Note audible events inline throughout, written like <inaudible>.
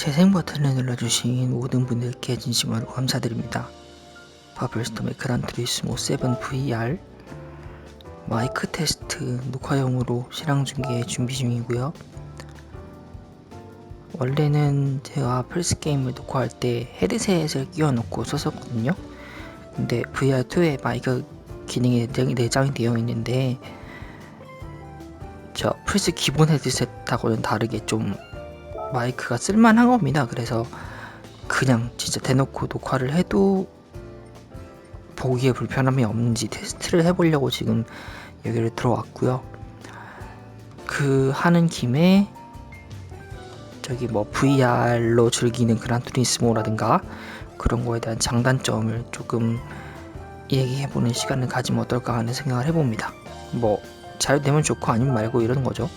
재생 버튼을 눌러주신 모든 분들께 진심으로 감사드립니다. 바블스톰의 그란트리스모 7 VR 마이크 테스트 녹화용으로 실황 중계 준비 중이고요. 원래는 제가 플스 게임을 녹화할 때 헤드셋을 끼워놓고 썼었거든요. 근데 VR2에 마이크 기능이 내장- 내장이 되어 있는데 저 플스 기본 헤드셋하고는 다르게 좀 마이크가 쓸만한 겁니다. 그래서 그냥 진짜 대놓고 녹화를 해도 보기에 불편함이 없는지 테스트를 해보려고 지금 여기를 들어왔고요. 그 하는 김에 저기 뭐 VR로 즐기는 그란 투리스모라든가 그런 거에 대한 장단점을 조금 얘기해보는 시간을 가지면 어떨까 하는 생각을 해봅니다. 뭐 잘 되면 좋고 아니면 말고 이러는 거죠.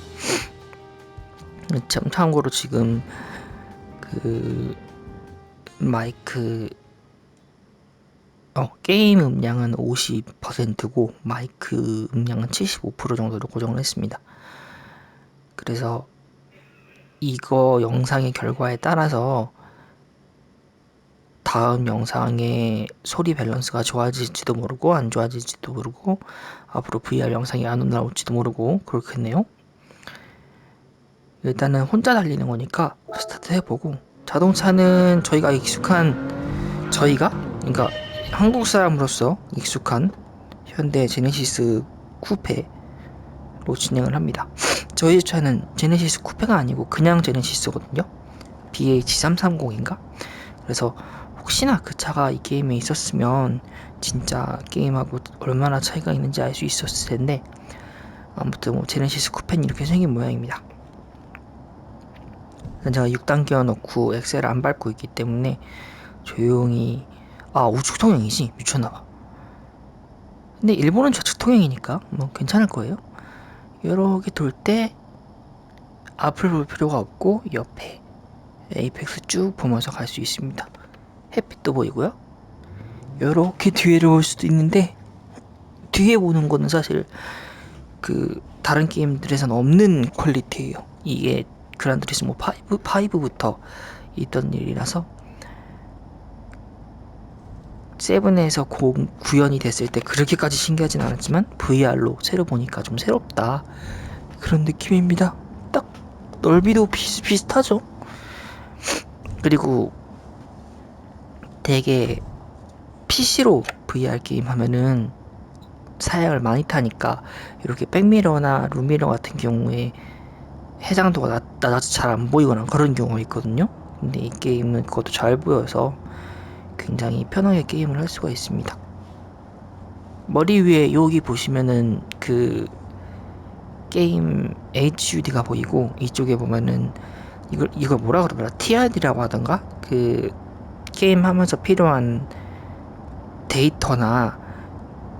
참 참고로 지금 그 마이크 어 게임 음량은 50%고 마이크 음량은 75% 정도로 고정을 했습니다. 그래서 이거 영상의 결과에 따라서 다음 영상의 소리 밸런스가 좋아질지도 모르고 안 좋아질지도 모르고 앞으로 VR 영상이 안 올라올지도 모르고 그렇겠네요. 일단은 혼자 달리는 거니까 스타트 해보고 자동차는 저희가 익숙한 저희가 그러니까 한국 사람으로서 익숙한 현대 제네시스 쿠페로 진행을 합니다. <laughs> 저희 차는 제네시스 쿠페가 아니고 그냥 제네시스거든요. BH330인가? 그래서 혹시나 그 차가 이 게임에 있었으면 진짜 게임하고 얼마나 차이가 있는지 알 수 있었을 텐데 아무튼 뭐 제네시스 쿠페는 이렇게 생긴 모양입니다. 제가 6단 기어 넣고 엑셀을 안 밟고 있기 때문에 조용히 아 우측 통행이지 미쳤나봐. 근데 일본은 좌측 통행이니까 뭐 괜찮을 거예요. 이렇게 돌 때 앞을 볼 필요가 없고 옆에 에이펙스 쭉 보면서 갈 수 있습니다. 햇빛도 보이고요. 이렇게 뒤에를 볼 수도 있는데 뒤에 보는 거는 사실 그 다른 게임들에선 없는 퀄리티예요. 이게 그란드리스모 5, 5부터 있던 일이라서 세븐에서 고, 구현이 됐을 때 그렇게까지 신기하진 않았지만 VR로 새로 보니까 좀 새롭다 그런 느낌입니다. 딱 넓이도 비슷, 비슷하죠. 그리고 되게 PC로 VR 게임 하면은 사양을 많이 타니까 이렇게 백미러나 룸미러 같은 경우에 해상도가 낮, 낮아서 잘 안 보이거나 그런 경우가 있거든요. 근데 이 게임은 그것도 잘 보여서 굉장히 편하게 게임을 할 수가 있습니다. 머리 위에 여기 보시면은 그 게임 HUD가 보이고 이쪽에 보면은 이걸 이걸 뭐라 그러더라 TRD라고 하던가 그 게임 하면서 필요한 데이터나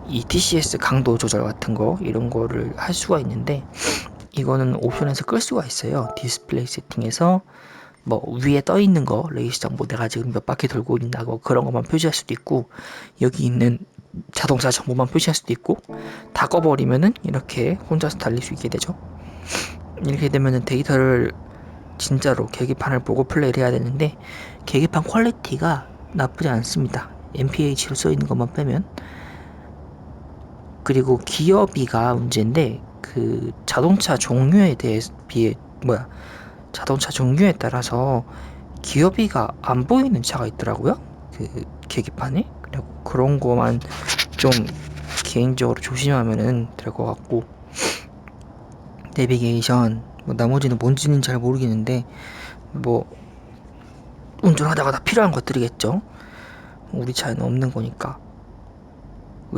이 TCS 강도 조절 같은 거 이런 거를 할 수가 있는데 이거는 옵션에서 끌 수가 있어요. 디스플레이 세팅에서 뭐 위에 떠 있는 거 레이스장 뭐 내가 지금 몇 바퀴 돌고 있다고 그런 것만 표시할 수도 있고 여기 있는 자동차 정보만 표시할 수도 있고 다 꺼버리면은 이렇게 혼자서 달릴 수 있게 되죠. 이렇게 되면은 데이터를 진짜로 계기판을 보고 플레이를 해야 되는데 계기판 퀄리티가 나쁘지 않습니다. MPH로 써 있는 것만 빼면 그리고 기어비가 문제인데 그 자동차 종류에 대해 비해 뭐야 자동차 종류에 따라서 기어비가 안 보이는 차가 있더라고요. 그 계기판에 그리고 그런 거만 좀 개인적으로 조심하면은 될 것 같고 내비게이션 뭐 나머지는 뭔지는 잘 모르겠는데 뭐 운전하다가 다 필요한 것들이겠죠. 우리 차에는 없는 거니까.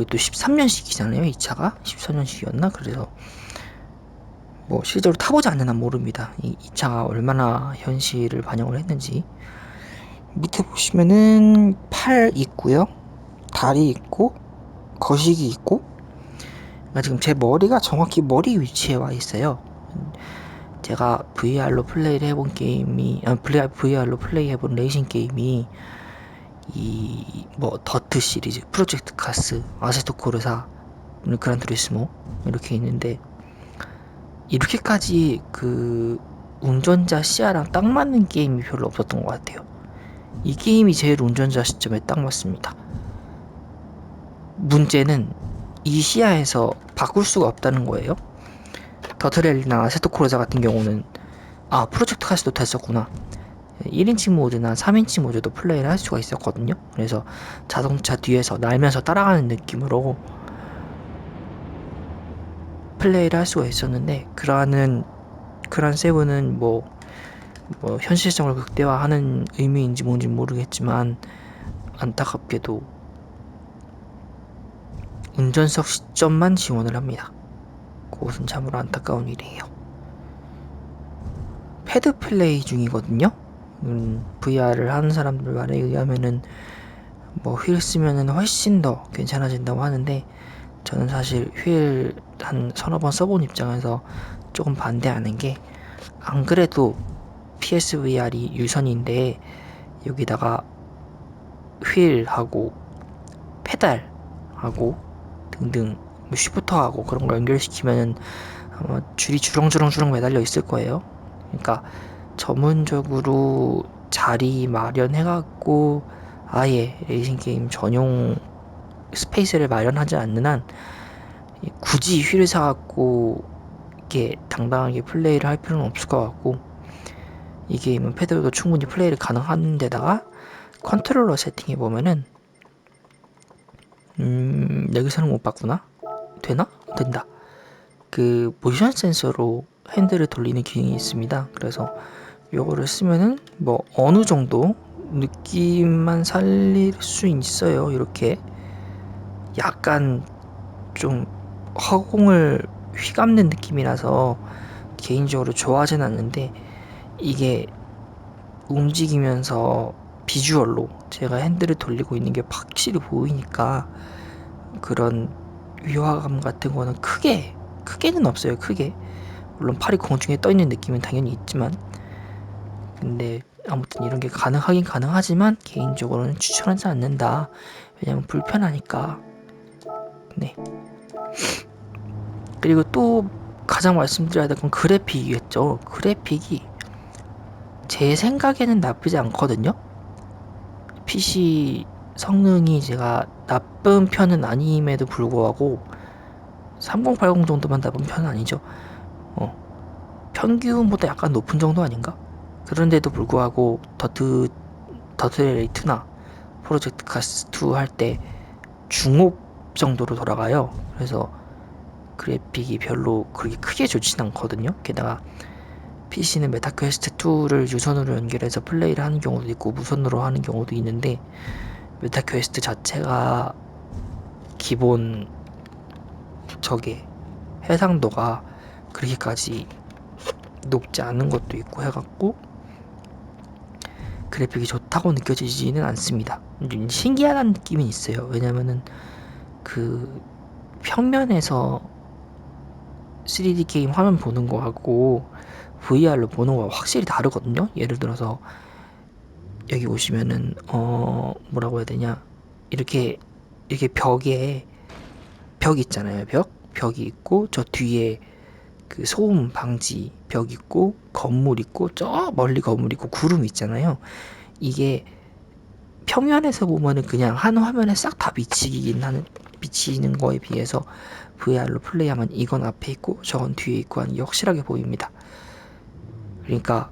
이게 또 13년식이잖아요. 이 차가 14년식이었나? 그래서 뭐 실제로 타보지 않는 한 모릅니다. 이, 이 차가 얼마나 현실을 반영을 했는지. 밑에 보시면은 팔 있고요. 다리 있고 거식이 있고 그러니까 지금 제 머리가 정확히 머리 위치에 와 있어요. 제가 VR로 플레이를 해본 게임이 아, VR로 플레이해본 레이싱 게임이 이 뭐 더트 시리즈, 프로젝트 카스, 아세토 코르사, 그란 투리스모 이렇게 있는데 이렇게까지 그 운전자 시야랑 딱 맞는 게임이 별로 없었던 것 같아요. 이 게임이 제일 운전자 시점에 딱 맞습니다. 문제는 이 시야에서 바꿀 수가 없다는 거예요. 더트랠리나 아세토 코르자 같은 경우는 아 프로젝트 카스도 됐었구나. 1인칭 모드나 3인칭 모드도 플레이를 할 수가 있었거든요. 그래서 자동차 뒤에서 날면서 따라가는 느낌으로 플레이를 할 수가 있었는데 그러한 그런 세븐은 뭐, 뭐 현실성을 극대화하는 의미인지 뭔지 모르겠지만 안타깝게도 운전석 시점만 지원을 합니다. 그것은 참으로 안타까운 일이에요. 패드 플레이 중이거든요. 음, VR을 하는 사람들 말에 의하면은 뭐 휠 쓰면은 훨씬 더 괜찮아진다고 하는데 저는 사실 휠 한 서너 번 써본 입장에서 조금 반대하는 게 안 그래도 PSVR이 유선인데 여기다가 휠하고 페달하고 등등 뭐 쉬프터하고 그런 걸 연결시키면은 아마 줄이 주렁주렁주렁 매달려 있을 거예요. 그러니까 전문적으로 자리 마련해갖고 아예 레이싱 게임 전용 스페이스를 마련하지 않는 한 굳이 휠을 사갖고 이렇게 당당하게 플레이를 할 필요는 없을 것 같고 이 게임은 패드로도 충분히 플레이를 가능한 데다가 컨트롤러 세팅해 보면은 음 여기서는 못 봤구나? 되나? 된다. 그 모션 센서로 핸들을 돌리는 기능이 있습니다. 그래서 요거를 쓰면은 뭐 어느 정도 느낌만 살릴 수 있어요. 이렇게 약간 좀 허공을 휘감는 느낌이라서 개인적으로 좋아하진 않는데 이게 움직이면서 비주얼로 제가 핸들을 돌리고 있는 게 확실히 보이니까 그런 위화감 같은 거는 크게 크게는 없어요. 크게. 물론 팔이 공중에 떠 있는 느낌은 당연히 있지만 근데 아무튼 이런 게 가능하긴 가능하지만 개인적으로는 추천하지 않는다 왜냐면 불편하니까 네 그리고 또 가장 말씀드려야 될 건 그래픽이겠죠. 그래픽이 제 생각에는 나쁘지 않거든요. PC 성능이 제가 나쁜 편은 아님에도 불구하고 3080 정도만 나쁜 편은 아니죠. 어, 평균보다 약간 높은 정도 아닌가? 그런데도 불구하고 더트 더트레이트나 프로젝트 카스 2 할 때 중업 정도로 돌아가요. 그래서 그래픽이 별로 그렇게 크게 좋진 않거든요. 게다가 PC는 메타퀘스트 2를 유선으로 연결해서 플레이를 하는 경우도 있고 무선으로 하는 경우도 있는데 메타퀘스트 자체가 기본 저게 해상도가 그렇게까지 높지 않은 것도 있고 해갖고 그래픽이 좋다고 느껴지지는 않습니다. 신기하다는 느낌이 있어요. 왜냐면은 그 평면에서 3D 게임 화면 보는 거하고 VR로 보는 거가 확실히 다르거든요. 예를 들어서 여기 보시면은 어 뭐라고 해야 되냐 이렇게 이렇게 벽에 벽 있잖아요. 벽 벽이 있고 저 뒤에 그 소음 방지 벽 있고 건물 있고 저 멀리 건물 있고 구름 있잖아요. 이게 평면에서 보면은 그냥 한 화면에 싹 다 비치긴 하는 비치는 거에 비해서 VR로 플레이하면 이건 앞에 있고 저건 뒤에 있고 하는 게 확실하게 보입니다. 그러니까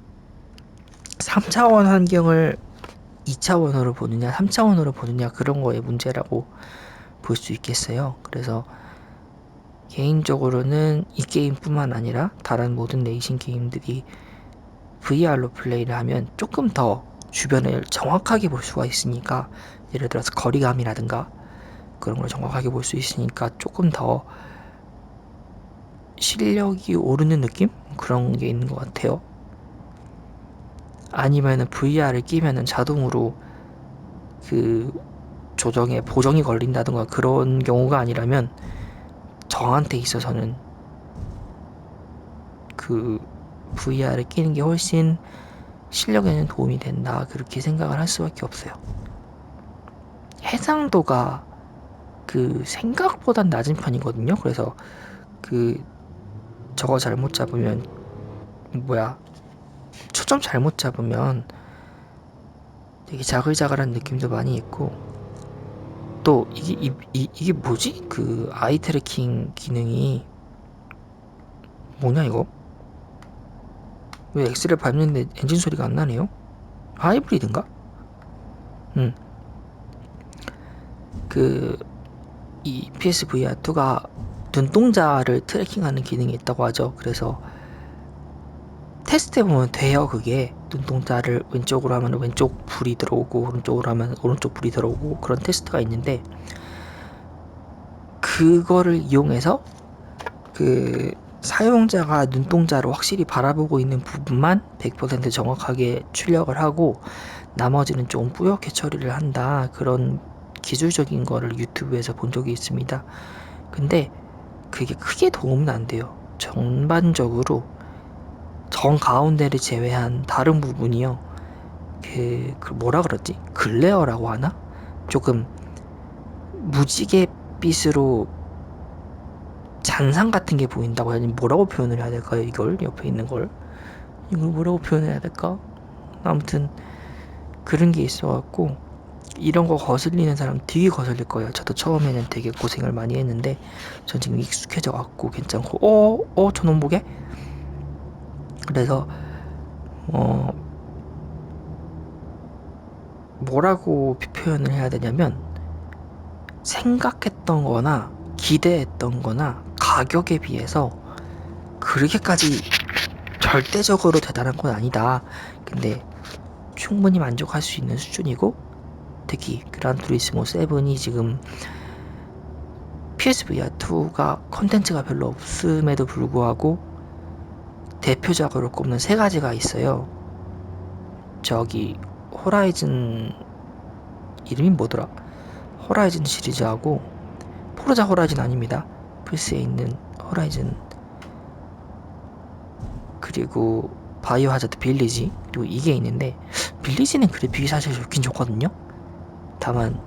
3차원 환경을 2차원으로 보느냐 3차원으로 보느냐 그런 거의 문제라고 볼 수 있겠어요. 그래서 개인적으로는 이 게임뿐만 아니라 다른 모든 레이싱 게임들이 VR로 플레이를 하면 조금 더 주변을 정확하게 볼 수가 있으니까 예를 들어서 거리감이라든가 그런 걸 정확하게 볼 수 있으니까 조금 더 실력이 오르는 느낌? 그런 게 있는 것 같아요. 아니면은 VR을 끼면은 자동으로 그 조정에 보정이 걸린다든가 그런 경우가 아니라면 저한테 있어서는 그 VR을 끼는 게 훨씬 실력에는 도움이 된다 그렇게 생각을 할 수밖에 없어요. 해상도가 그 생각보다 낮은 편이거든요. 그래서 그 저거 잘못 잡으면 뭐야 초점 잘못 잡으면 되게 자글자글한 느낌도 많이 있고 또 이게 이, 이, 이 게 뭐지? 그 아이 트래킹 기능이 뭐냐 이거? 왜 엑스를 밟는데 엔진 소리가 안 나네요? 하이브리드인가? 음. 그, 이 PSVR 2가 눈동자를 트래킹하는 기능이 있다고 하죠. 그래서 테스트 해보면 돼요, 그게. 눈동자를 왼쪽으로 하면 왼쪽 불이 들어오고, 오른쪽으로 하면 오른쪽 불이 들어오고, 그런 테스트가 있는데, 그거를 이용해서 그 사용자가 눈동자를 확실히 바라보고 있는 부분만 100% 정확하게 출력을 하고 나머지는 좀 뿌옇게 처리를 한다 그런 기술적인 거를 유튜브에서 본 적이 있습니다. 근데 그게 크게 도움은 안 돼요. 전반적으로 정 가운데를 제외한 다른 부분이요. 그, 그 뭐라 그러지? 글레어라고 하나? 조금 무지개 빛으로 잔상 같은 게 보인다고 해야 되니 뭐라고 표현을 해야 될까요? 이걸 옆에 있는 걸 이걸 뭐라고 표현해야 될까? 아무튼 그런 게 있어갖고 이런 거 거슬리는 사람 되게 거슬릴 거예요. 저도 처음에는 되게 고생을 많이 했는데 전 지금 익숙해져 갖고 괜찮고 어? 어? 저놈 보게? 그래서 어 뭐라고 표현을 해야 되냐면 생각했던 거나 기대했던 거나 가격에 비해서 그렇게까지 절대적으로 대단한 건 아니다. 근데 충분히 만족할 수 있는 수준이고 특히 그란 투리스모 7이 지금 PSVR 2가 컨텐츠가 별로 없음에도 불구하고 대표작으로 꼽는 세 가지가 있어요. 저기 호라이즌 이름이 뭐더라? 호라이즌 시리즈하고 포르자 호라이즌 아닙니다. 플스에 있는 호라이즌 그리고 바이오 하자드 빌리지 그리고 이게 있는데 빌리지는 그래픽이 사실 좋긴 좋거든요. 다만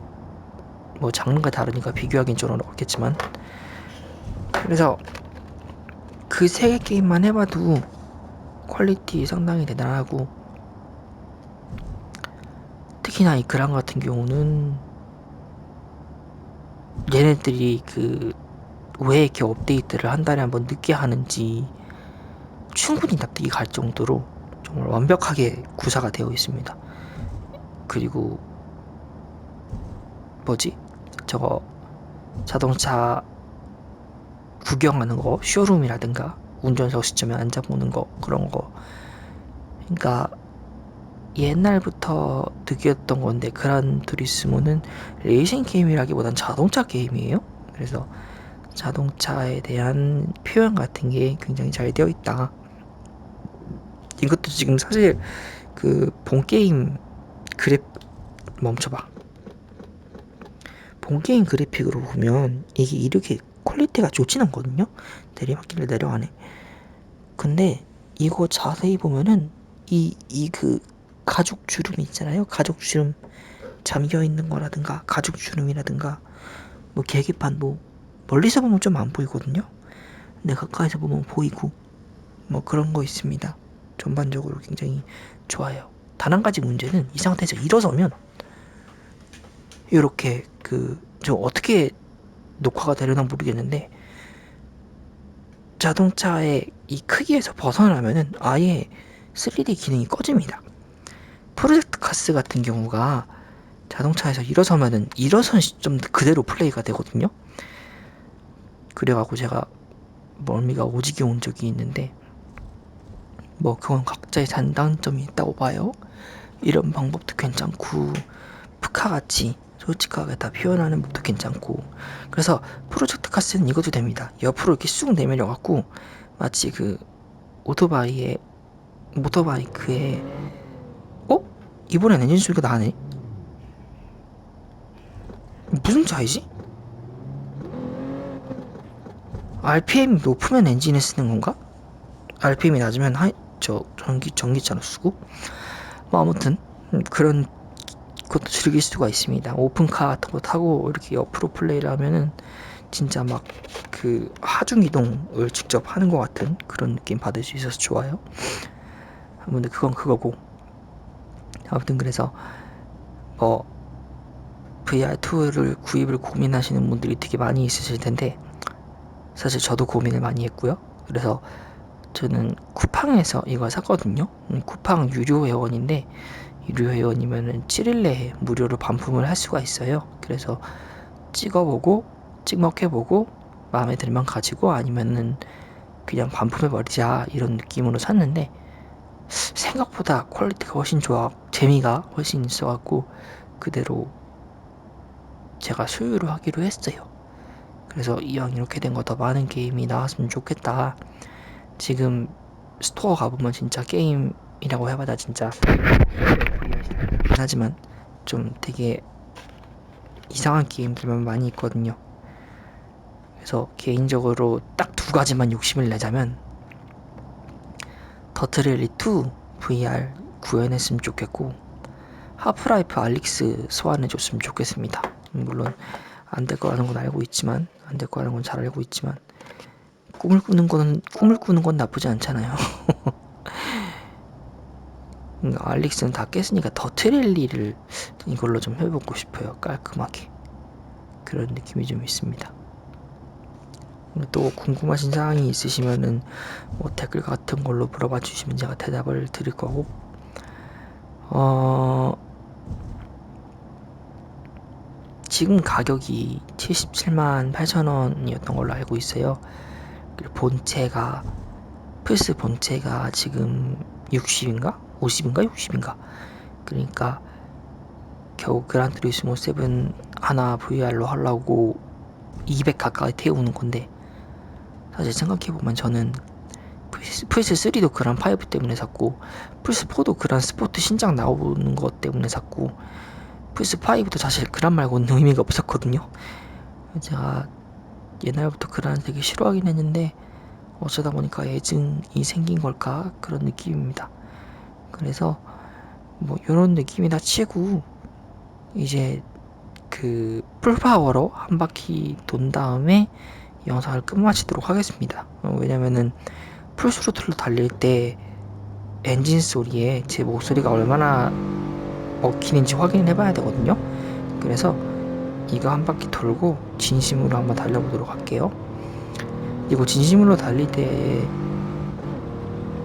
뭐 장르가 다르니까 비교하기는 좀 어렵겠지만 그래서 그 세 개 게임만 해봐도 퀄리티 상당히 대단하고 특히나 이 그랑 같은 경우는 얘네들이 그 왜 이렇게 업데이트를 한 달에 한 번 늦게 하는지 충분히 납득이 갈 정도로 정말 완벽하게 구사가 되어 있습니다. 그리고 뭐지? 저거 자동차 구경하는 거, 쇼룸이라든가 운전석 시점에 앉아보는 거 그런 거. 그러니까 옛날부터 느꼈던 건데 그란 투리스모는 레이싱 게임이라기보단 자동차 게임이에요. 그래서 자동차에 대한 표현 같은 게 굉장히 잘 되어 있다. 이것도 지금 사실 그 본 게임 그래 멈춰봐. 본 게임 그래픽으로 보면 이게 이렇게 퀄리티가 좋진 않거든요. 내리막길을 내려가네. 근데 이거 자세히 보면은 이 이 그 가죽 주름 있잖아요. 가죽 주름 잠겨 있는 거라든가 가죽 주름이라든가 뭐 계기판 뭐 멀리서 보면 좀 안 보이거든요. 근데 가까이서 보면 보이고 뭐 그런 거 있습니다. 전반적으로 굉장히 좋아요. 단 한 가지 문제는 이 상태에서 일어서면 이렇게 그 저 어떻게 녹화가 되려나 모르겠는데 자동차의 이 크기에서 벗어나면은 아예 3D 기능이 꺼집니다. 프로젝트 카스 같은 경우가 자동차에서 일어서면은 일어선 시점 그대로 플레이가 되거든요. 그래갖고 제가 멀미가 오지게 온 적이 있는데 뭐 그건 각자의 장단점이 있다고 봐요. 이런 방법도 괜찮고 푸카같이 솔직하게 다 표현하는 법도 괜찮고 그래서 프로젝트 카스는 이것도 됩니다. 옆으로 이렇게 쑥 내밀어 갖고 마치 그 오토바이의 모터바이크에 어? 이번엔 엔진 소리가 나네. 무슨 차이지? RPM이 높으면 엔진을 쓰는 건가? RPM이 낮으면 하이, 저 전기 전기차로 쓰고 뭐 아무튼 음, 그런 것도 즐길 수가 있습니다. 오픈카 같은 거 타고 이렇게 옆으로 플레이를 하면은 진짜 막 그 하중 이동을 직접 하는 것 같은 그런 느낌 받을 수 있어서 좋아요. 근데 그건 그거고 아무튼 그래서 뭐 VR2를 구입을 고민하시는 분들이 되게 많이 있으실 텐데 사실 저도 고민을 많이 했고요. 그래서 저는 쿠팡에서 이걸 샀거든요. 음, 쿠팡 유료 회원인데 유료 회원이면은 7일 내에 무료로 반품을 할 수가 있어요. 그래서 찍어보고 찍먹해보고 마음에 들면 가지고 아니면은 그냥 반품해 버리자 이런 느낌으로 샀는데 생각보다 퀄리티가 훨씬 좋아 재미가 훨씬 있어갖고 그대로 제가 소유를 하기로 했어요. 그래서 이왕 이렇게 된 거 더 많은 게임이 나왔으면 좋겠다. 지금 스토어 가보면 진짜 게임이라고 해봐야 진짜 하지만 좀 되게 이상한 게임들만 많이 있거든요. 그래서 개인적으로 딱 두 가지만 욕심을 내자면 더트랠리 2 VR 구현했으면 좋겠고 하프라이프 알릭스 소환해줬으면 좋겠습니다. 물론 안 될 거라는 건 알고 있지만 안 될 거라는 건 잘 알고 있지만 꿈을 꾸는 거는 꿈을 꾸는 건 나쁘지 않잖아요. <laughs> 그러니까 알릭스는 다 깼으니까 더트랠리를 이걸로 좀 해보고 싶어요. 깔끔하게 그런 느낌이 좀 있습니다. 또 궁금하신 사항이 있으시면은 뭐 댓글 같은 걸로 물어봐 주시면 제가 대답을 드릴 거고 어 지금 가격이 77만 8천 원이었던 걸로 알고 있어요. 본체가 플스 본체가 지금 60인가 50인가 60인가. 그러니까 겨우 그란트리스모 7 하나 VR로 하려고 200 가까이 태우는 건데 사실 생각해보면 저는 플스3도 그란 5 때문에 샀고 플스4도 그란 스포트 신작 나오는 것 때문에 샀고 플스5도 사실 그란 말고는 <laughs> 의미가 없었거든요. 제가 옛날부터 그란 되게 싫어하긴 했는데 어쩌다 보니까 애증이 생긴 걸까? 그런 느낌입니다 그래서 뭐 이런 느낌이나 치고 이제 그 풀파워로 한 바퀴 돈 다음에 영상을 끝마치도록 하겠습니다. 어, 왜냐면은 풀스로틀로 달릴 때 엔진 소리에 제 목소리가 얼마나 먹히는지 확인을 해봐야 되거든요. 그래서 이거 한 바퀴 돌고 진심으로 한번 달려보도록 할게요. 그리고 진심으로 달릴 때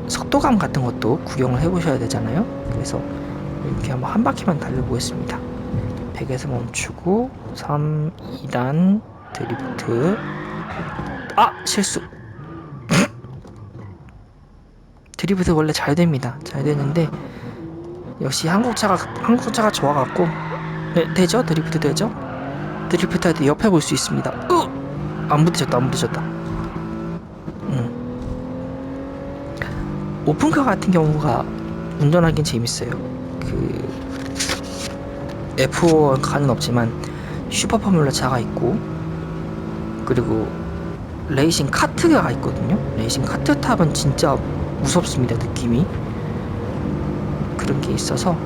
속도감 같은 것도 구경을 해보셔야 되잖아요. 그래서 이렇게 한번 한 바퀴만 달려보겠습니다. 100에서 멈추고 3, 2단 드리프트. 아 실수. <laughs> 드리프트 원래 잘 됩니다. 잘 되는데 역시 한국차가 한국차가 좋아갖고. 네, 되죠? 드리프트 되죠? 드리프트 할 때 옆에 볼 수 있습니다. 으! 안 부딪혔다 안 부딪혔다 오픈카 같은 경우가 운전하기는 재밌어요 그 F1 카는 없지만 슈퍼 포뮬러 차가 있고 그리고 레이싱 카트가 있거든요. 레이싱 카트 탑은 진짜 무섭습니다. 느낌이 그런 게 있어서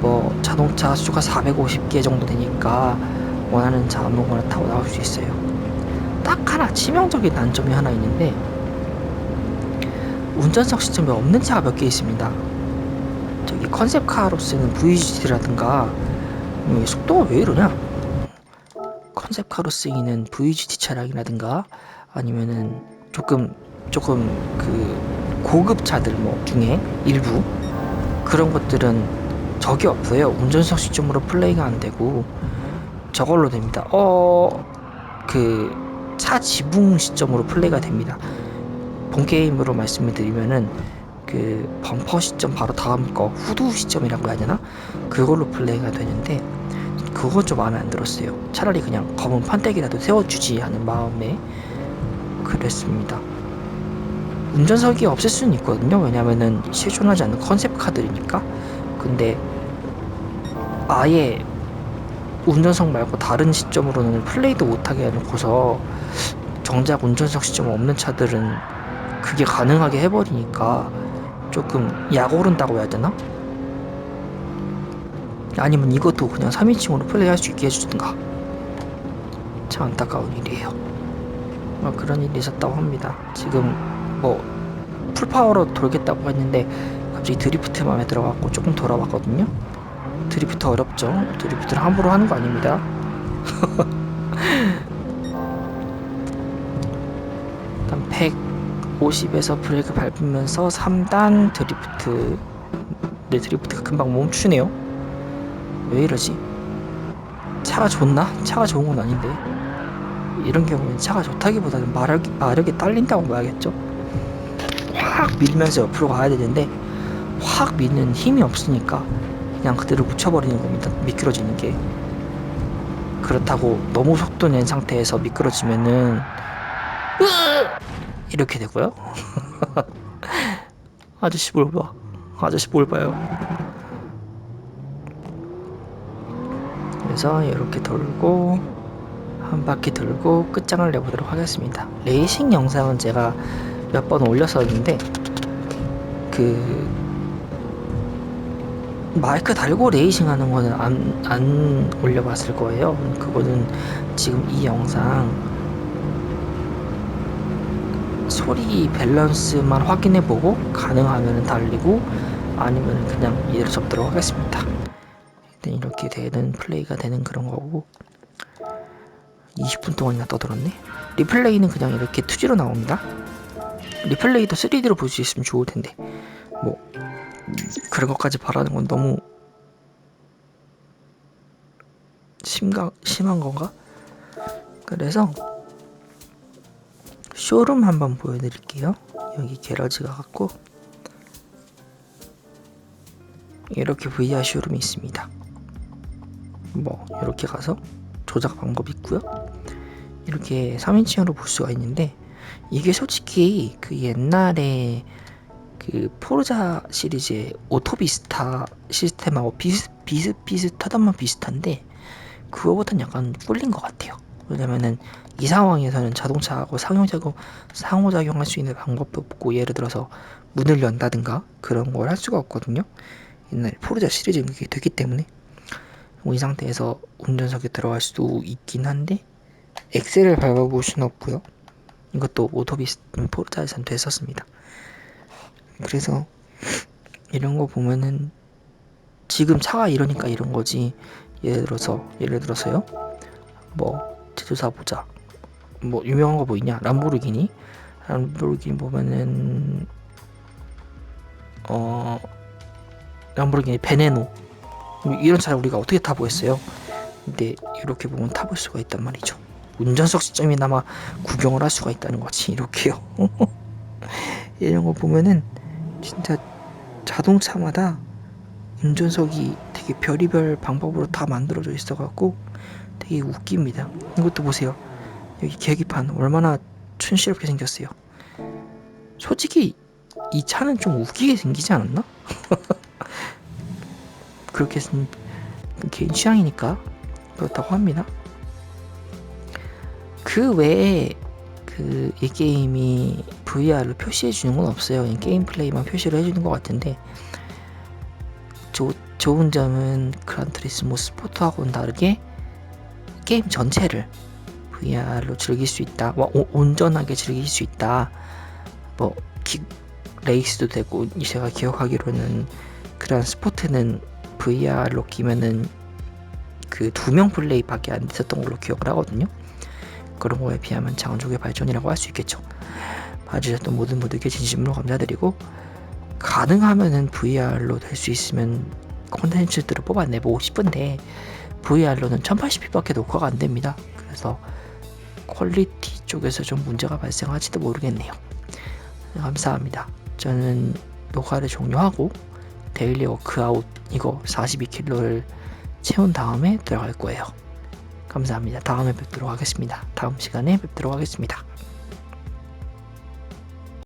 뭐 자동차 수가 450개 정도 되니까 원하는 차 아무거나 타고 나올 수 있어요. 딱 하나 치명적인 단점이 하나 있는데 운전석 시점이 없는 차가 몇 개 있습니다. 저기 컨셉카로 쓰는 VGT라든가 속도가 왜 이러냐? 컨셉카로 쓰이는 VGT 차량이라든가 아니면은 조금 조금 그 고급 차들 뭐 중에 일부 그런 것들은 적이 없어요. 운전석 시점으로 플레이가 안 되고 저걸로 됩니다. 어 그 차 지붕 시점으로 플레이가 됩니다. 본 게임으로 말씀을 드리면은 그 범퍼 시점 바로 다음 거 후드 시점이라고 해야 되나 그걸로 플레이가 되는데 그건 좀 마음에 안 들었어요. 차라리 그냥 검은 판때기라도 세워주지 하는 마음에 그랬습니다. 운전석이 없을 수는 있거든요. 왜냐면은 실존하지 않는 컨셉 카드니까. 근데 아예 운전석 말고 다른 시점으로는 플레이도 못하게 해놓고서 정작 운전석 시점 없는 차들은 그게 가능하게 해버리니까 조금 약 오른다고 해야 되나? 아니면 이것도 그냥 3인칭으로 플레이할 수 있게 해주든가 참 안타까운 일이에요 뭐 그런 일이 있었다고 합니다 지금 뭐 풀파워로 돌겠다고 했는데 갑자기 드리프트 마음에 들어갖고 조금 돌아봤거든요. 드리프트 어렵죠. 드리프트를 함부로 하는 거 아닙니다. <laughs> 150에서 브레이크 밟으면서 3단 드리프트. 내 드리프트가 금방 멈추네요. 왜 이러지? 차가 좋나? 차가 좋은 건 아닌데. 이런 경우는 차가 좋다기보다는 마력이, 마력이 딸린다고 봐야겠죠. 확 밀면서 옆으로 가야 되는데 확 미는 힘이 없으니까 그냥 그대로 묻혀버리는 겁니다. 미끄러지는 게. 그렇다고 너무 속도 낸 상태에서 미끄러지면은 이렇게 되고요. <laughs> 아저씨 뭘 봐. 아저씨 뭘 봐요. 그래서 이렇게 돌고 한 바퀴 돌고 끝장을 내보도록 하겠습니다. 레이싱 영상은 제가 몇 번 올렸었는데 그 마이크 달고 레이싱 하는 거는 안, 안 올려봤을 거예요. 그거는 지금 이 영상 소리 밸런스만 확인해 보고 가능하면 달리고 아니면 그냥 이대로 접도록 하겠습니다. 이렇게 되는 플레이가 되는 그런 거고 20분 동안이나 떠들었네. 리플레이는 그냥 이렇게 2G로 나옵니다. 리플레이도 3D로 볼 수 있으면 좋을 텐데 뭐 그런 것까지 바라는 건 너무 심가, 심한 건가? 그래서 쇼룸 한번 보여드릴게요. 여기 게러지가 갖고 이렇게 VR 쇼룸이 있습니다. 뭐 이렇게 가서 조작 방법 있고요. 이렇게 3인칭으로 볼 수가 있는데 이게 솔직히 그 옛날에 그 포르자 시리즈의 오토비스타 시스템하고 비슷 비슷 비슷하단만 비슷한데 그거보단 약간 꿀린 것 같아요. 왜냐면은 이 상황에서는 자동차하고 상호작용 상호작용할 수 있는 방법도 없고 예를 들어서 문을 연다든가 그런 걸 할 수가 없거든요. 옛날 포르자 시리즈는 그게 됐기 때문에 이 상태에서 운전석에 들어갈 수도 있긴 한데 엑셀을 밟아볼 수는 없고요. 이것도 오토비스 포르자에선 됐었습니다. 그래서 이런 거 보면은 지금 차가 이러니까 이런 거지. 예를 들어서 예를 들어서요. 뭐 제조사 보자. 뭐 유명한 거 뭐 있냐? 람보르기니. 람보르기니 보면은 어 람보르기니 베네노 이런 차를 우리가 어떻게 타보겠어요? 근데 이렇게 보면 타볼 수가 있단 말이죠. 운전석 시점이나마 구경을 할 수가 있다는 거지 이렇게요. <laughs> 이런 거 보면은 진짜 자동차마다 운전석이 되게 별의별 방법으로 다 만들어져 있어갖고 되게 웃깁니다. 이것도 보세요. 여기 계기판 얼마나 촌스럽게 생겼어요. 솔직히 이 차는 좀 웃기게 생기지 않았나? <laughs> 그렇게 쓴 개인 취향이니까 그렇다고 합니다. 그 외에 그 이 게임이 VR로 표시해 주는 건 없어요. 게임 플레이만 표시를 해주는 것 같은데 조, 좋은 점은 그란트리스모 스포트하고는 다르게 게임 전체를 VR로 즐길 수 있다. 뭐, 오, 온전하게 즐길 수 있다. 뭐 기, 레이스도 되고 제가 기억하기로는 그런 스포트는 VR로 끼면은 그 두 명 플레이밖에 안 됐었던 걸로 기억을 하거든요. 그런 거에 비하면 장족의 발전이라고 할 수 있겠죠. 봐주셨던 모든 분들께 진심으로 감사드리고 가능하면은 VR로 될 수 있으면 콘텐츠들을 뽑아내보고 싶은데 VR로는 1080p밖에 녹화가 안 됩니다. 그래서 퀄리티 쪽에서 좀 문제가 발생할지도 모르겠네요. 감사합니다. 저는 녹화를 종료하고 데일리 워크아웃 이거 42킬로를 채운 다음에 들어갈 거예요. 감사합니다. 다음에 뵙도록 하겠습니다. 다음 시간에 뵙도록 하겠습니다.